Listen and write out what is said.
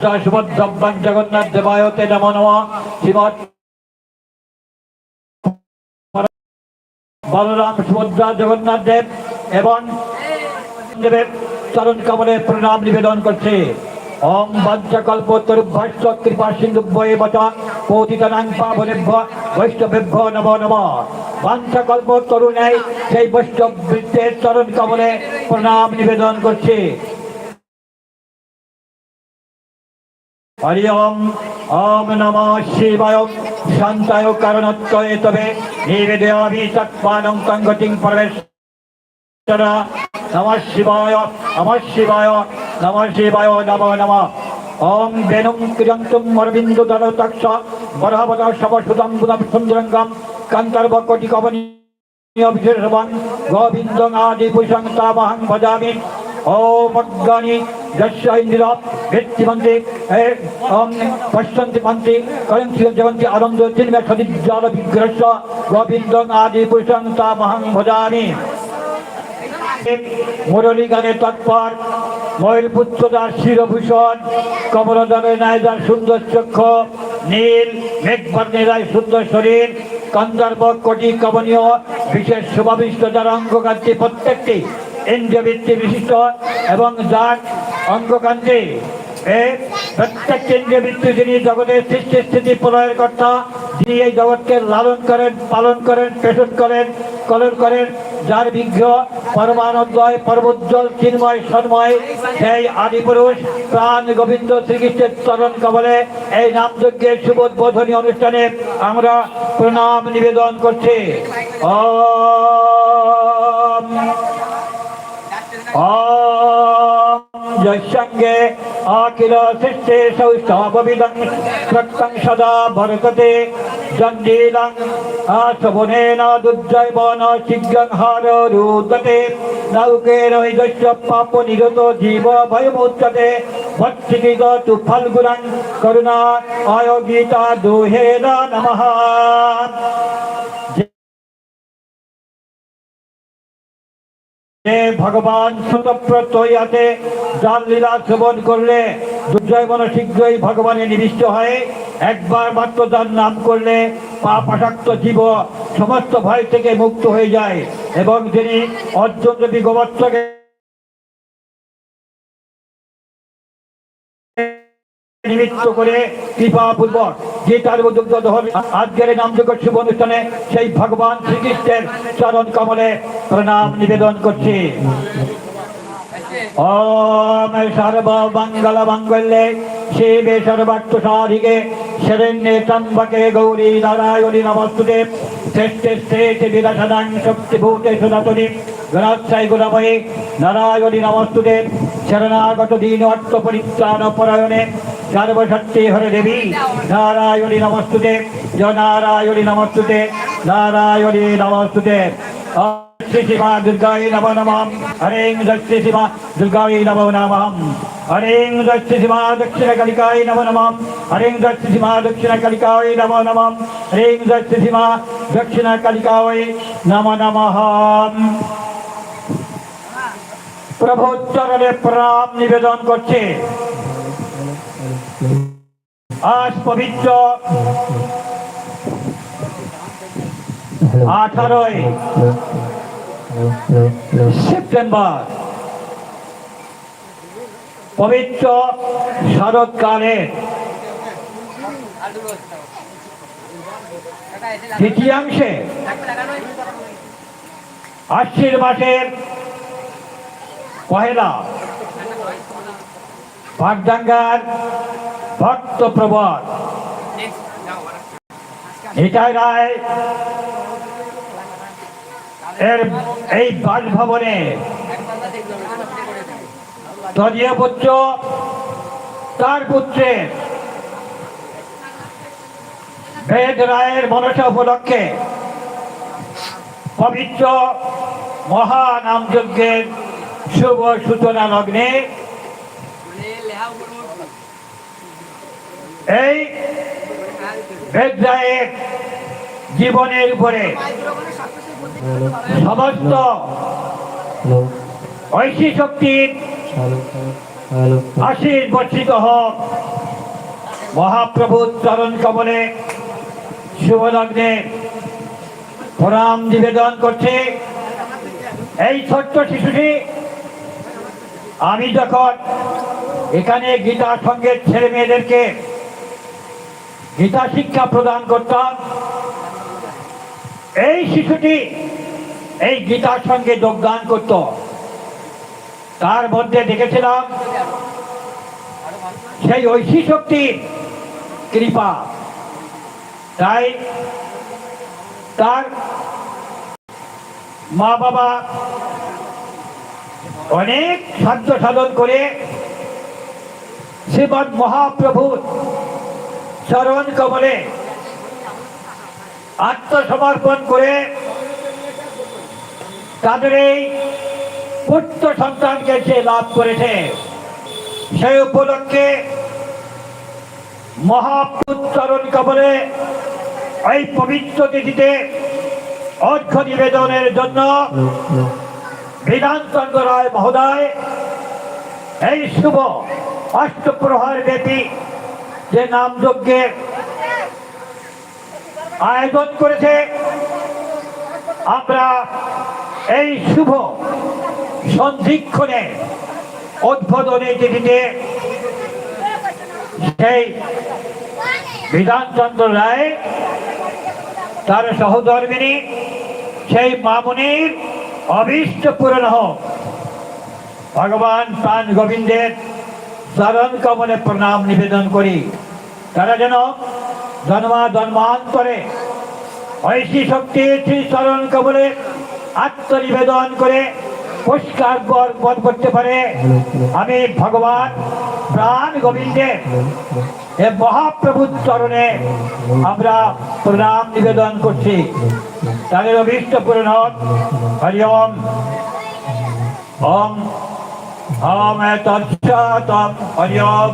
জগন্নাথ দেবায়তে নমো বলরাম সুভদ্রা জগন্নাথ দেব এবং দেবের চরণ কমলে প্রণাম নিবেদন করছে। ওম বঞ্চকল্প তরুভ্যস্ত কৃপা সিন্ধুভ্যে বচ পতিতানাং পাবনেভ্য বৈষ্ণবেভ্য নম নম। বঞ্চকল্প তরুণাই সেই বৈষ্ণব বৃত্তের চরণ কমলে প্রণাম নিবেদন করছে। হরি ওম ওম নম শিবায় শান্তায় কারণত্বয়ে তবে নিবেদয়ামি তৎপানং তঙ্গতিং পরমেশ নম শিবায় নম শিবায় নম শিবায় নম নম ওম বেনুং ক্রিয়ন্তুম অরবিন্দু দরতক্ষ বরহবত সবসুদম বুদম সুন্দরঙ্গম কান্তর্ব কোটি কবনী বিশেষবান গোবিন্দং আদি পশ্যন্তি মন্ত্রী কয়ন্তি জগন্তি আনন্দ চিন্ময় সদিজ্জাল বিগ্রস্য গোবিন্দং আদি পুষং তামহং ভজামি। মুরলী গানে তৎপর ময়ূরপুত্র দাস শিরভূষণ কমলদলের নায় যার সুন্দর চক্ষু, নীল মেঘবর্ণের রায় সুন্দর শরীর কন্দর্ব কোটি কমনীয়, বিশেষ শুভাবিষ্ট যার অঙ্গকান্তি প্রত্যেকটি ইন্দ্রবৃত্তি বিশিষ্ট এবং যার অঙ্গকান্তি। প্রত্যেক কেন্দ্রীয় বৃত্তি যিনি জগতের সৃষ্টি স্থিতি প্রলয়ের কর্তা যিনি এই জগৎকে লালন করেন, পালন করেন, পেষণ করেন, কলন করেন। যার বিঘ্ন, পরমানন্দয়, পরমোজ্জ্বল, চিন্ময়, সন্ময়, সেই আদিপুরুষ প্রাণ গোবিন্দ শ্রীকৃষ্ণের চরণ কবলে এই নামযজ্ঞের শুভোদ্বোধনী অনুষ্ঠানে আমরা প্রণাম নিবেদন করছি। ওম যঙ্গে আকিল সৃষ্টে সৌষ্ঠববিদং প্রক্তং সদা ভরততে জঞ্জীলং আশবনেন দুর্জৈবন শীঘ্রং হার রুদতে নৌকের ঐদস্য পাপ নিরত জীব ভয়মুচ্যতে ভক্তিগীত তু ফলগুণং করুণা আয়োগীতা দুহেদ নমঃ যে ভগবান যার লীলা করলে দুর্জয় মন শীঘ্রই ভগবানে নিবিষ্ট হয়ে। একবার মাত্র তার নাম করলে পাপাসক্ত জীব সমস্ত ভয় থেকে মুক্ত হয়ে যায় এবং তিনি অর্জুন যদি গোবর্ধকে নিমিত্ত করে কৃপা পূর্বক যে তার উদ্যুক্ত ধর্মে আজকের এই নামযোগ্য শুভ অনুষ্ঠানে সেই ভগবান শ্রীকৃষ্ণের চরণ কমলে প্রণাম নিবেদন করছি। গৌরী নারায়ণী গুণময়ী নারায়ণী শরণাগত দীন অর্থ পরিত্রাণ পরায়ণে সর্বশক্তি হরে দেবী। নারায়ণী নমস্তুতে, জয় নারায়ণী নমস্তুতে নারায়ণী নমস্তুতে। নম নমঃ। হরেং দক্ষি শিবা দুর্গায় নমো নমঃ। হরেং দক্ষি শিবা দক্ষিণ কালিকায় নমো নমঃ। হরেং দক্ষি শিবা দক্ষিণ কালিকায় নমো নমঃ। হরেং দক্ষি শিবা দক্ষিণ কালিকায় নমো নমঃ। প্রভু চরণে প্রণাম নিবেদন করছে। আজ পবিত্র আঠারোই সেপ্টেম্বর। পবিত্র শরৎকালে দ্বিতীয়াংশে আশ্বির মাসের পহেলা ভাগডাঙ্গার ভক্ত প্রবল। নিতাই রায় এর এই বাসভবনে তদীয় পুত্র, তার পুত্রের বেদ রায়ের মনসা উপলক্ষে পবিত্র মহানাম শুভ সূচনা লগ্নে এই বেদ রায়ের জীবনের উপরে সমস্ত ঐশী শক্তির আশীর বর্ষিত হোক। মহাপ্রভুর চরণ কমলে শুভলগ্নে প্রণাম নিবেদন করছে। এই ছোট্ট শিশুটি আমি যখন এখানে গীতা সঙ্গে ছেলে মেয়েদেরকে গীতা শিক্ষা প্রদান করতাম এই শিশুটি এই গীতার সঙ্গে যোগদান করত। তার মধ্যে দেখেছিলাম সেই ঐশী শক্তির কৃপা। তাই তার মা বাবা অনেক সাধ্য সাধন করে শ্রীমদ মহাপ্রভুর চরণ কমলে আত্মসমর্পণ করে তাদের এই পুত্র সন্তানকে সে লাভ করেছে। সেই উপলক্ষে মহাপুত্রণ কবলে এই পবিত্র তিথিতে অর্ঘ নিবেদনের জন্য বিধানচন্দ্র রায় মহোদয় এই শুভ অষ্টপ্রহার ব্যাপী যে নামযজ্ঞের আয়োজন করেছে, আমরা এই শুভ সন্ধিক্ষণে উদ্বোধনী তিথিতে সেই বিধানচন্দ্র রায়, তার সহধর্মিনী, সেই মামুনির অভীষ্ট পূরণ হোক ভগবান প্রাণ গোবিন্দের চরণ কমলে প্রণাম নিবেদন করি। তারা যেন জন্মা জন্মান্তরে ঐশী শক্তির শ্রী চরণ কমলে আত্মনিবেদন করে পুরস্কার বধ করতে পারে। আমি ভগবান প্রাণ গোবিন্দের এ মহাপ্রভুর চরণে আমরা প্রণাম নিবেদন করছি। তাদের অভীষ্ট পূরণ হরি ওম ওম ওম তৎসৎ হরি ওম